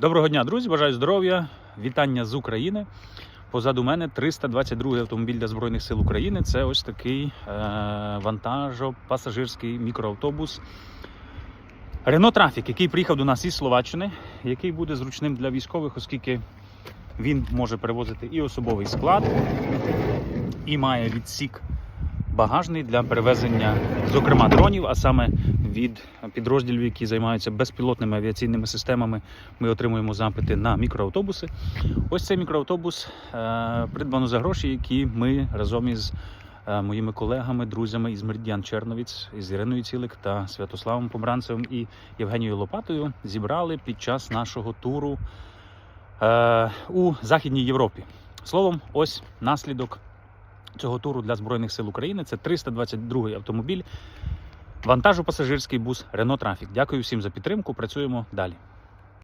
Доброго дня, друзі! Бажаю здоров'я! Вітання з України. Позаду мене 322 автомобіль для Збройних сил України. Це ось такий е- вантажо-пасажирський мікроавтобус Renault Traffic, який приїхав до нас із Словаччини, який буде зручним для військових, оскільки він може перевозити і особовий склад, і має відсік багажний для перевезення, зокрема, дронів, а саме від підрозділів, які займаються безпілотними авіаційними системами, ми отримуємо запити на мікроавтобуси. Ось цей мікроавтобус е, придбано за гроші, які ми разом із е, моїми колегами, друзями із Меридіан Черновіць, із Іриною Цілик та Святославом Помбранцевим і Євгенією Лопатою зібрали під час нашого туру е, у Західній Європі. Словом, ось наслідок цього туру для Збройних сил України. Це 322 автомобіль, вантажопасажирський бус Renault Traffic. Дякую всім за підтримку. Працюємо далі.